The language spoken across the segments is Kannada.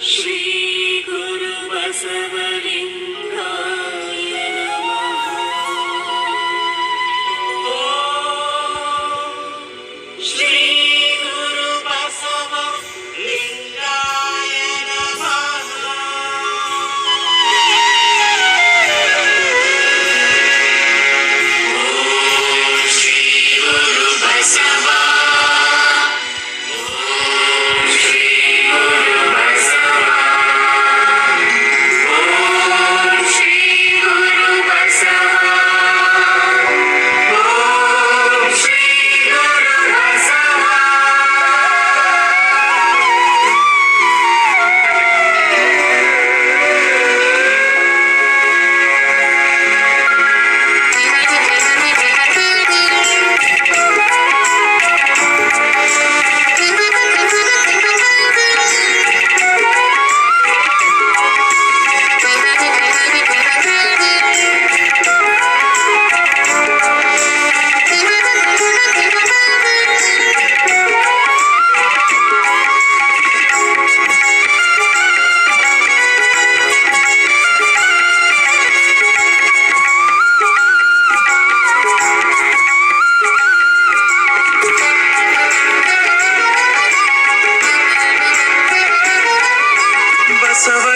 Shri Guru Basavari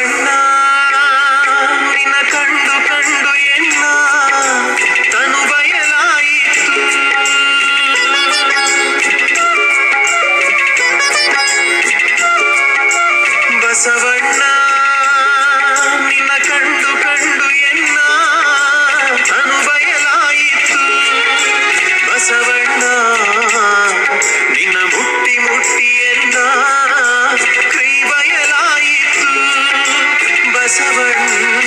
night. சவன்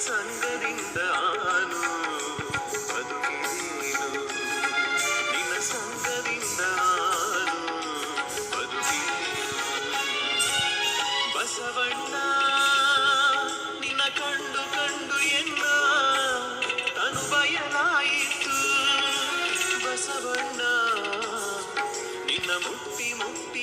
ಸಂಗದಿಂದಾನು ಬದುಕಿದೇನು ನಿನ್ನ ಸಂಗದಿಂದಾನು ಬದುಕಿದೇನು ಬಸವಣ್ಣ, ನಿನ್ನ ಕಂಡು ಕಂಡು ಎಲ್ಲ ತನು ಬಸವಣ್ಣ, ನಿನ್ನ ಮುಟ್ಟಿ ಮುಟ್ಟಿ